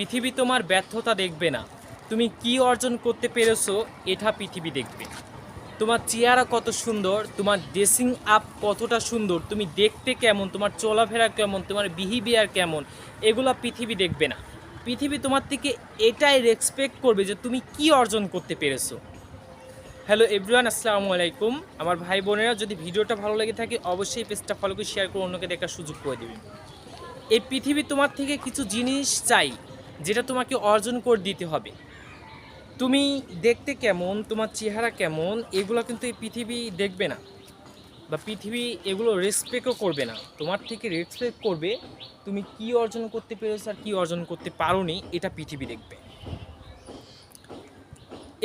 পৃথিবী তোমার ব্যর্থতা দেখবে না। তুমি কি অর্জন করতে পেরেছ, এটা পৃথিবী দেখবে। তোমার চেহারা কত সুন্দর, তোমার ড্রেসিং আপ কতটা সুন্দর, তুমি দেখতে কেমন, তোমার চলাফেরা কেমন, তোমার বিহেভিয়ার কেমন, এগুলো পৃথিবী দেখবে না। পৃথিবী তোমার থেকে এটাই রেসপেক্ট করবে যে তুমি কি অর্জন করতে পেরেছ। হ্যালো এভরিওয়ান আসসালামু আলাইকুম। আমার ভাই বোনেরা, যদি ভিডিওটা ভালো লেগে থাকে, অবশ্যই পেজটা ফলো করে শেয়ার করে অন্যকে দেখার সুযোগ করে দেবেন। এই পৃথিবী তোমার থেকে কিছু জিনিস চাই। যেটা তোমাকে অর্জন করে দিতে হবে। তুমি দেখতে কেমন, তোমার চেহারা কেমন, এগুলো কিন্তু এই পৃথিবী দেখবে না। বা পৃথিবী এগুলো রেসপেক্টও করবে না। তোমার থেকে রেসপেক্ট করবে তুমি কি অর্জন করতে পেরেছ আর কী অর্জন করতে পারোনি, এটা পৃথিবী দেখবে।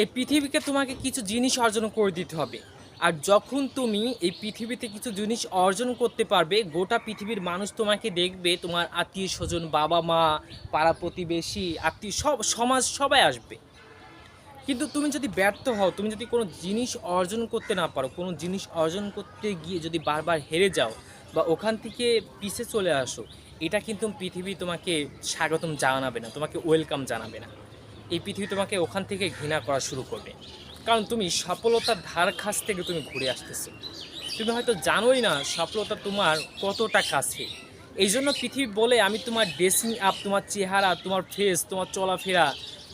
এই পৃথিবীকে তোমাকে কিছু জিনিস অর্জন করে দিতে হবে। আর যখন তুমি এই পৃথিবীতে কিছু জিনিস অর্জন করতে পারবে, গোটা পৃথিবীর মানুষ তোমাকে দেখবে, তোমার আত্মীয় স্বজন, বাবা মা, পাড়া প্রতিবেশী, আত্মীয় সব, সমাজ সবাই আসবে। কিন্তু তুমি যদি ব্যর্থ হও, তুমি যদি কোনো জিনিস অর্জন করতে না পারো, কোনো জিনিস অর্জন করতে গিয়ে যদি বারবার হেরে যাও বা ওখান থেকে পিছে চলে আসো, এটা কিন্তু পৃথিবী তোমাকে স্বাগতম জানাবে না, তোমাকে ওয়েলকাম জানাবে না। এই পৃথিবী তোমাকে ওখান থেকে ঘৃণা করা শুরু করবে। কারণ তুমি সফলতার ধার কাছ থেকে তুমি ঘুরে আসতেছো। তুমি হয়তো জানোই না সফলতা তোমার কতটা কাছে। এই জন্য পৃথিবী বলে আমি তোমার ড্রেসিং আপ, তোমার চেহারা, তোমার ফেস, তোমার চলাফেরা,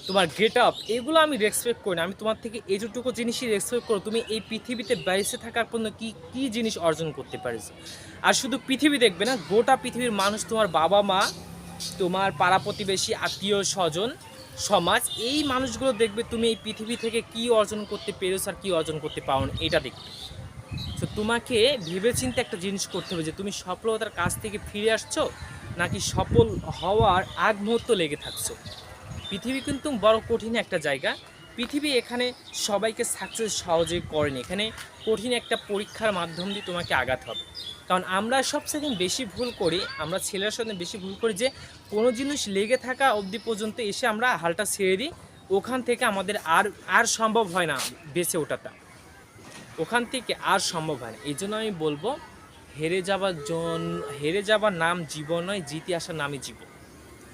তোমার গেট আপ, এগুলো আমি রেসপেক্ট করি না। আমি তোমার থেকে এইটুকু জিনিসই রেসপেক্ট করো। তুমি এই পৃথিবীতে বেঁচে থাকার পর্যন্ত কি কি জিনিস অর্জন করতে পারিস? আর শুধু পৃথিবী দেখবে না, গোটা পৃথিবীর মানুষ তোমার বাবা মা, তোমার পাড়া প্রতিবেশী, আত্মীয় স্বজন সমাজ, এই মানুষগুলো দেখবে তুমি এই পৃথিবী থেকে কি অর্জন করতে পেরেছ আর কী অর্জন করতে পারো এটা দেখবে। তো তোমাকে ভেবেচিন্তে একটা জিনিস করতে হবে যে, তুমি সফলতার কাছ থেকে ফিরে আসছো নাকি সফল হওয়ার আগ মুহূর্ত লেগে থাকছো। পৃথিবী কিন্তু বড় কঠিন একটা জায়গা। পৃথিবী এখানে সবাইকে সাকসেস সহজে করেনি। এখানে কঠিন একটা পরীক্ষার মাধ্যম দিয়ে তোমাকে আঘাত হবে। কারণ আমরা সব সেকেন্ড বেশি ভুল করি, আমরা ছেলের সাথে বেশি ভুল করি যে কোনো জিনিস লেগে থাকা অবধি পর্যন্ত এসে আমরা হালটা ছেড়ে দিই, ওখান থেকে আমাদের আর আর সম্ভব হয় না বেঁচে ওঠাটা। ওখান থেকে আর সম্ভব হয় না। এই জন্য আমি বলব, হেরে যাবার জন, হেরে যাবার নাম জীবন নয়, জিতে আসার নামই জীবন।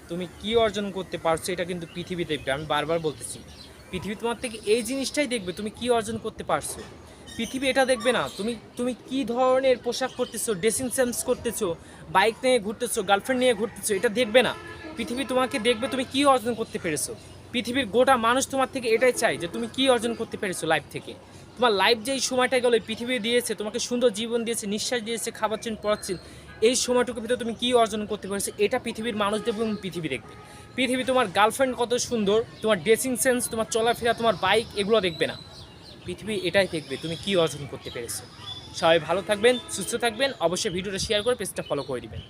তুমি কি অর্জন করতে পারছ এটা কিন্তু পৃথিবী দেখবে, আমি বারবার বলতেছি। পৃথিবী তোমার থেকে এই জিনিসটাই দেখবে তুমি কি অর্জন করতে পারছ। পৃথিবী এটা দেখবে না। তুমি তুমি কি ধরনের পোশাক পরতেছো ড্রেসিং সেন্স করতেছো বাইক নিয়ে ঘুরতেছো গার্লফ্রেন্ড নিয়ে ঘুরতেছো, এটা দেখবে না। পৃথিবী তোমাকে দেখবে তুমি কি অর্জন করতে পেরেছ। পৃথিবীর গোটা মানুষ তোমার থেকে এটাই চাই যে তুমি কি অর্জন করতে পেরেছ লাইফ থেকে। তোমার লাইফ যে এই সময়টা গেলো পৃথিবী দিয়েছে, তোমাকে সুন্দর জীবন দিয়েছে, নিঃশ্বাস দিয়েছে খাবাচ্ছেন পড়াচ্ছেন, এই সময়টুকু ভিতরে তুমি কি অর্জন করতে পেরেছ, এটা পৃথিবীর মানুষ দেখবে এবং পৃথিবী দেখবে। পৃথিবী তোমার গার্লফ্রেন্ড কত সুন্দর, তোমার ড্রেসিং সেন্স তোমার চলাফেরা, তোমার বাইক এগুলো দেখবে না। পৃথিবী এটাই দেখবে, তুমি কি অর্জন করতে পেরেছ। সবাই ভালো থাকবেন, সুস্থ থাকবেন, অবশ্যই ভিডিওটা শেয়ার করে পেজটা ফলো করে দিবেন।